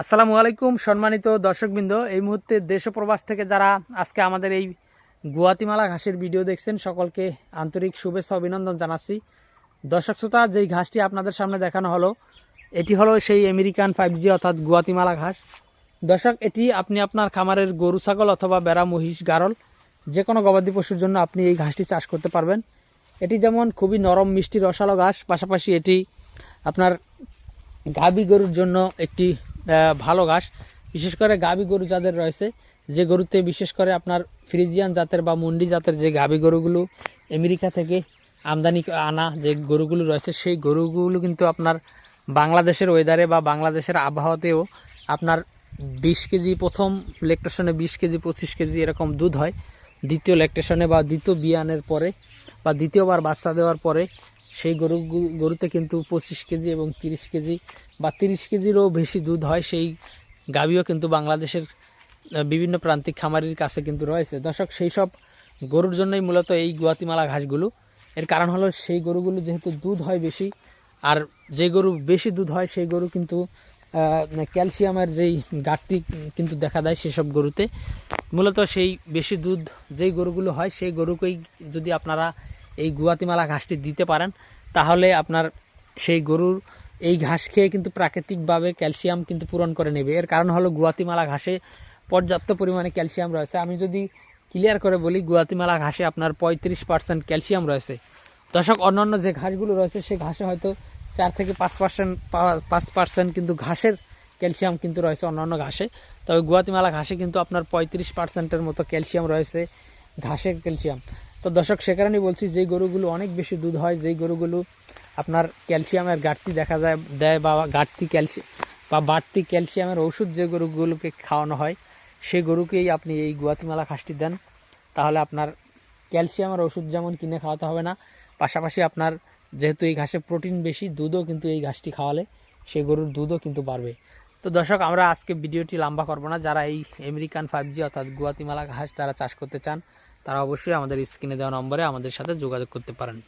আসসালামু আলাইকুম, সম্মানিত দর্শকবৃন্দ। এই মুহূর্তে দেশ প্রবাস থেকে যারা আজকে আমাদের এই গুয়াতিমালা ঘাসের ভিডিও দেখছেন, সকলকে আন্তরিক শুভেচ্ছা, অভিনন্দন জানাচ্ছি। দর্শক শ্রোতা, যেই ঘাসটি আপনাদের সামনে দেখানো হলো, এটি হলো সেই আমেরিকান ফাইভ জি অর্থাৎ গুয়াতিমালা ঘাস। দর্শক, এটি আপনি আপনার খামারের গরু, ছাগল অথবা বেড়া, মহিষ, গারল যে কোনো গবাদি পশুর জন্য আপনি এই ঘাসটি চাষ করতে পারবেন। এটি যেমন খুবই নরম, মিষ্টি, রসালো ঘাস, পাশাপাশি এটি আপনার গাবি গরুর জন্য একটি ভালো ঘাস। বিশেষ করে গাবি গরু যাদের রয়েছে, যে গরুতে বিশেষ করে আপনার ফ্রিজিয়ান জাতের বা মুন্ডি জাতের যে গাবি গরুগুলো, আমেরিকা থেকে আমদানি আনা যে গরুগুলো রয়েছে, সেই গরুগুলো কিন্তু আপনার বাংলাদেশের ওয়েদারে বা বাংলাদেশের আবহাওয়াতেও আপনার বিশ কেজি প্রথম লেকটেশনে বিশ কেজি, পঁচিশ কেজি এরকম দুধ হয়। দ্বিতীয় লেকটেশনে বা দ্বিতীয় বিয়ানের পরে বা দ্বিতীয়বার বাচ্চা দেওয়ার পরে সেই গরু গরুতে কিন্তু পঁচিশ কেজি এবং তিরিশ কেজি বা তিরিশ কেজিরও বেশি দুধ হয়, সেই গাভিও কিন্তু বাংলাদেশের বিভিন্ন প্রান্তিক খামারির কাছে কিন্তু রয়েছে। দর্শক, সেই সব গরুর জন্যই মূলত এই গুয়াতিমালা ঘাসগুলো। এর কারণ হলো সেই গরুগুলো যেহেতু দুধ হয় বেশি, আর যে গরু বেশি দুধ হয়, সেই গরু কিন্তু ক্যালসিয়ামের যেই ঘাটতি কিন্তু দেখা দেয় সেসব গরুতে। মূলত সেই বেশি দুধ যেই গরুগুলো হয়, সেই গরুকেই যদি আপনারা এই গুয়াতিমালা ঘাসটি দিতে পারেন, তাহলে আপনার সেই গরুর এই ঘাস খেয়ে কিন্তু প্রাকৃতিকভাবে ক্যালসিয়াম কিন্তু পূরণ করে নেবে। এর কারণ হলো গুয়াতিমালা ঘাসে পর্যাপ্ত পরিমাণে ক্যালসিয়াম রয়েছে। আমি যদি ক্লিয়ার করে বলি, গুয়াতিমালা ঘাসে আপনার পঁয়ত্রিশ পার্সেন্ট ক্যালসিয়াম রয়েছে। দর্শক, অন্যান্য যে ঘাসগুলো রয়েছে সেই ঘাসে হয়তো চার থেকে পাঁচ পার্সেন্ট পাঁচ পার্সেন্ট কিন্তু ঘাসের ক্যালসিয়াম কিন্তু রয়েছে অন্যান্য ঘাসে। তবে গুয়াতিমালা ঘাসে কিন্তু আপনার পঁয়ত্রিশ পার্সেন্টের মতো ক্যালসিয়াম রয়েছে, ঘাসের ক্যালসিয়াম। তো দর্শক, সে কারণেই বলছি, যেই গরুগুলো অনেক বেশি দুধ হয়, যেই গরুগুলো আপনার ক্যালসিয়ামের ঘাটতি দেখা যায়, দেয় বা ঘাটতি ক্যালসিয়াম বা বাড়তি ক্যালসিয়ামের ওষুধ যে গরুগুলোকে খাওয়ানো হয় সেই গরুকেই আপনি এই গুয়াতিমালা ঘাসটি দেন। তাহলে আপনার ক্যালসিয়ামের ওষুধ যেমন কিনে খাওয়াতে হবে না, পাশাপাশি আপনার যেহেতু এই ঘাসে প্রোটিন বেশি, দুধও কিন্তু এই ঘাসটি খাওয়ালে সেই গরুর দুধও কিন্তু বাড়বে। তো দর্শক, আমরা আজকে ভিডিওটি লম্বা করব না। যারা এই আমেরিকান ফাইভ জি অর্থাৎ গুয়াতিমালা ঘাস তারা চাষ করতে চান, তারা অবশ্যই আমাদের স্ক্রিনে দেওয়া নম্বরে আমাদের সাথে যোগাযোগ করতে পারেন।